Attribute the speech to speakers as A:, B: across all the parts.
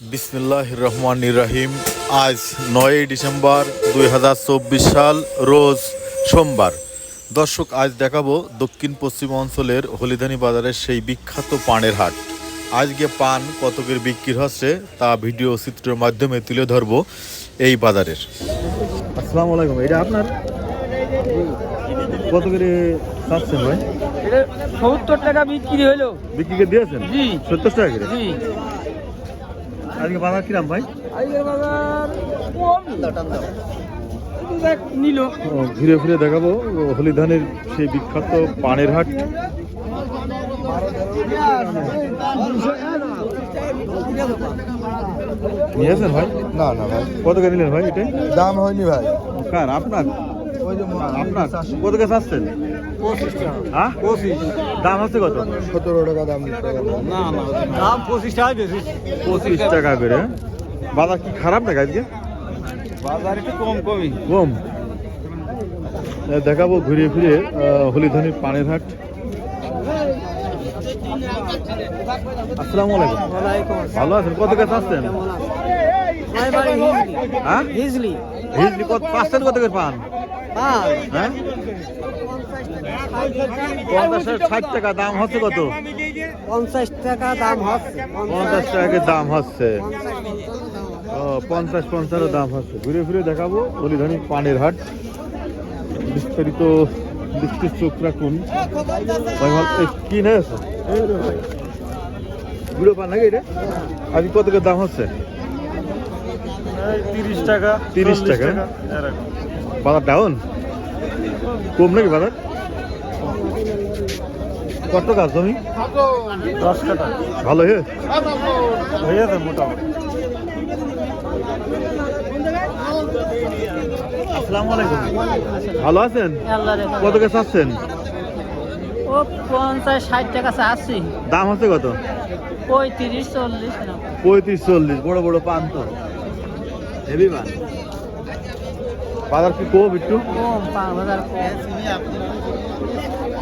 A: বিসমিল্লাহ রহমান রাহিম আজ নয়ই ডিসেম্বর দুই হাজার চব্বিশ সাল রোজ সোমবার। দর্শক আজ দেখাবো দক্ষিণ পশ্চিম অঞ্চলের হলিধানি বাজারের সেই বিখ্যাত পানের হাট। আজকে পান কতকের বিক্রি হচ্ছে তা ভিডিও চিত্রের মাধ্যমে তুলে ধরবো এই বাজারের। আসসালামু আলাইকুম এটা আপনার? কত করে চাচ্ছেন ভাই?
B: এটা সত্তর টাকা বিক্রি হলো।
A: বিক্রি করে দিয়েছেন?
B: জি।
A: সত্তর টাকা করে?
B: জি।
A: আজকে বাজার কিরাম ভাই?
B: আজকে বাজার কম। একটু দেখ নিল।
A: ঘুরে ফিরে দেখাবো ও, হলিধানের সেই বিখ্যাত পানের হাট। নিয়েছেন ভাই?
C: না না ভাই।
A: কত কে নিলেন ভাই এটা?
C: দাম হয়নি ভাই।
A: কার আপনার? আপনার? কত কে চাচ্ছেন? হ্যাঁ? দাম হচ্ছে কত?
C: সতেরো টাকা দাম
B: না না দাম পঁচিশ টাকা বেশি।
A: পঁচিশ টাকা করে বাজার কি খারাপ নাকি আজকে?
B: বাজার একটু কম কমই।
A: কম? দেখাবো ঘুরে ফিরে হলিধানির পানের হাট। আসসালামু আলাইকুম। ভালো আছেন? কত গাছ আসছেন হ্যাঁ?
B: হিজলি।
A: কত পাঁচশো কত করে পান? হ্যাঁ? পঞ্চাশ ষাট টাকা দাম হচ্ছে কত?
B: পঞ্চাশ টাকা দাম হচ্ছে।
A: পঞ্চাশ টাকা দাম হচ্ছে? ও পঞ্চাশ দাম হচ্ছে। ঘুরে ফিরে দেখাবো হলিধানি পানের হাট। বিস্তারিত দৃষ্টির চোখ রাখুন। কি গুঁড়ো পান নাকি এটা? আজকে কত করে দাম হচ্ছে?
B: তিরিশ টাকা
A: তিরিশ টাকা। বাজার ডাউন কম নাকি বাজার? কত গাছ জমি?
B: দশ টাকা
A: ভালো হয়ে
B: যাবে মোটামুটি।
A: আসসালামু আলাইকুম। ভালো আছেন? কত কে চাচ্ছেন
D: ও পঞ্চাশ ষাট টাকা চাচ্ছি
A: দাম হচ্ছে কত?
D: পঁয়ত্রিশ চল্লিশ
A: পঁয়ত্রিশ চল্লিশ বড় বড় পান তো। হেভি পান। বাজার কি কম একটু?
D: কম হাজার কম।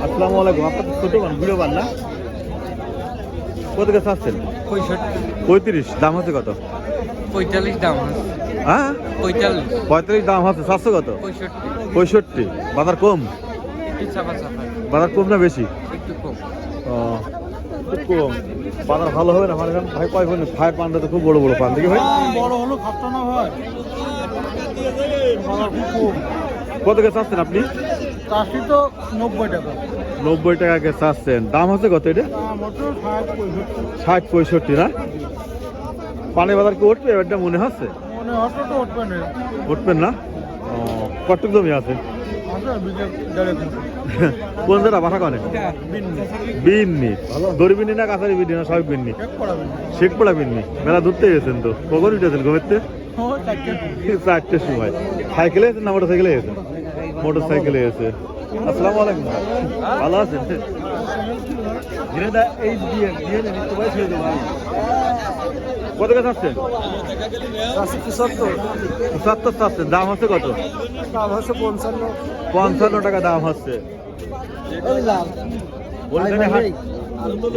A: আসসালামু আলাইকুম। আপনার ছোট পান বুড়ো পান না? কত চাচ্ছেন?
B: পঁয়ষট্টি।
A: পঁয়ত্রিশ দাম হচ্ছে কত?
B: পঁয়তাল্লিশ দাম
A: হ্যাঁ?
B: পঁয়তাল্লিশ।
A: পঁয়ত্রিশ দাম হচ্ছে সাতশো কত?
B: পঁয়ষট্টি।
A: বাজার কম? বাজার কম না বেশি?
B: একটু কম।
A: ও, কম। বাজার ভালো হবে না? এখানে ভাই কয় বলেন ফায়ার পানটা তো খুব বড় বড় পান দেখি ভাই?
B: বড় হলো খাপটা না হয়।
A: কত কে চাচ্ছেন আপনি?
B: চাষি তো নব্বই টাকা।
A: নব্বই টাকা কে চাচ্ছেন দাম হচ্ছে কত এটা?
B: ষাট পঁয়ষট্টি।
A: ষাট না? পানি বাজার কি উঠবে? এবারটা মনে হচ্ছে? উঠবেন না। ও, কতটুক জমি আছে? কোন জায়গা বাসা কনে? বিননি। দড়ি বিননি না কাছারি বিননি না সবাই বিননি?
B: চেক করাবেন
A: শেখ পড়া বিননি। মেলা ধরতে গেছেন তো? কখন উঠেছেন ঘুমেতে চারটের সময়। সাইকেলে এসেছেন না মোটর সাইকেলে এসেছেন মোটর সাইকেলে এসে। আসসালামু আলাইকুম ভালো আছেন? এই দিয়ে দিয়ে ভাই ছেড়ে দেবো কত কাছে আসছেন
B: পঁচাত্তর।
A: চাচ্ছেন। দাম হচ্ছে কত?
B: দাম হচ্ছে পঞ্চান্ন।
A: পঞ্চান্ন টাকা দাম হচ্ছে।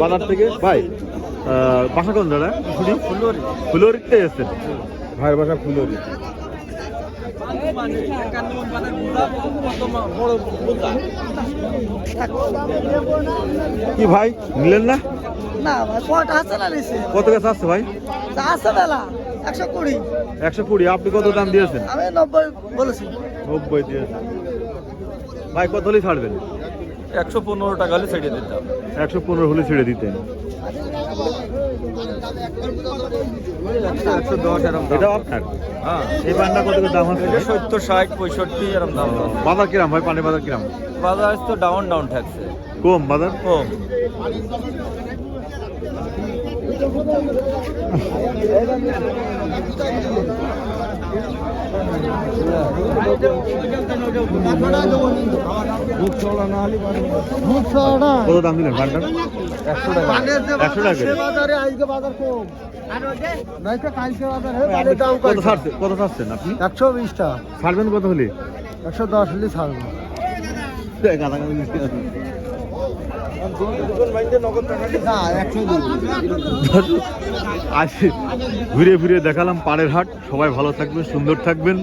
A: বাজার থেকে ভাই বাসা কোন দাদা ফুলি ফুলরি ফুলরিতে এসেছেন? ভাইয়ের বাসা ফুলরি কি ভাই নিলেন না?
E: না ভাই কটা আছে না নিছে?
A: কত কাছে আসছে ভাই?
E: আছে বেলা একশো কুড়ি।
A: একশো কুড়ি আপনি কত দাম দিয়েছেন?
E: আমি নব্বই বলেছি।
A: নব্বই দিয়েছেন। ভাই কত হলেই ছাড়বেন?
B: একশো পনেরো টাকা হলে ছেড়ে দিতাম
A: একশো পনেরো হলে ছেড়ে দিতেন।
B: এরকম
A: এটা আপনার
B: হ্যাঁ।
A: এই পানটা কত দাম আছে
B: সত্তর ষাট পঁয়ষট্টি এরকম দাম।
A: বাজার কিরাম? ভাই পানি বাজার কিরাম?
B: বাজার তো ডাউন ডাউন থাকছে।
A: কম বাজার?
B: কম।
A: কত দাম দিলেন পানটার
B: একশো টাকা।
A: একশো টাকা
E: আজকে বাজার কম নাইতে কালকে বাজার হে
A: আপনি কত ছাড়ছেন আপনি?
E: একশো বিশটা
A: ছাড়বেন কত হলে?
E: একশো দশ হলে ছাড়বো
C: না একশো দুই
A: দর্শক, আজ ঘুরে ফিরে দেখালাম পাড়ের হাট। সবাই ভালো থাকবেন সুন্দর থাকবেন।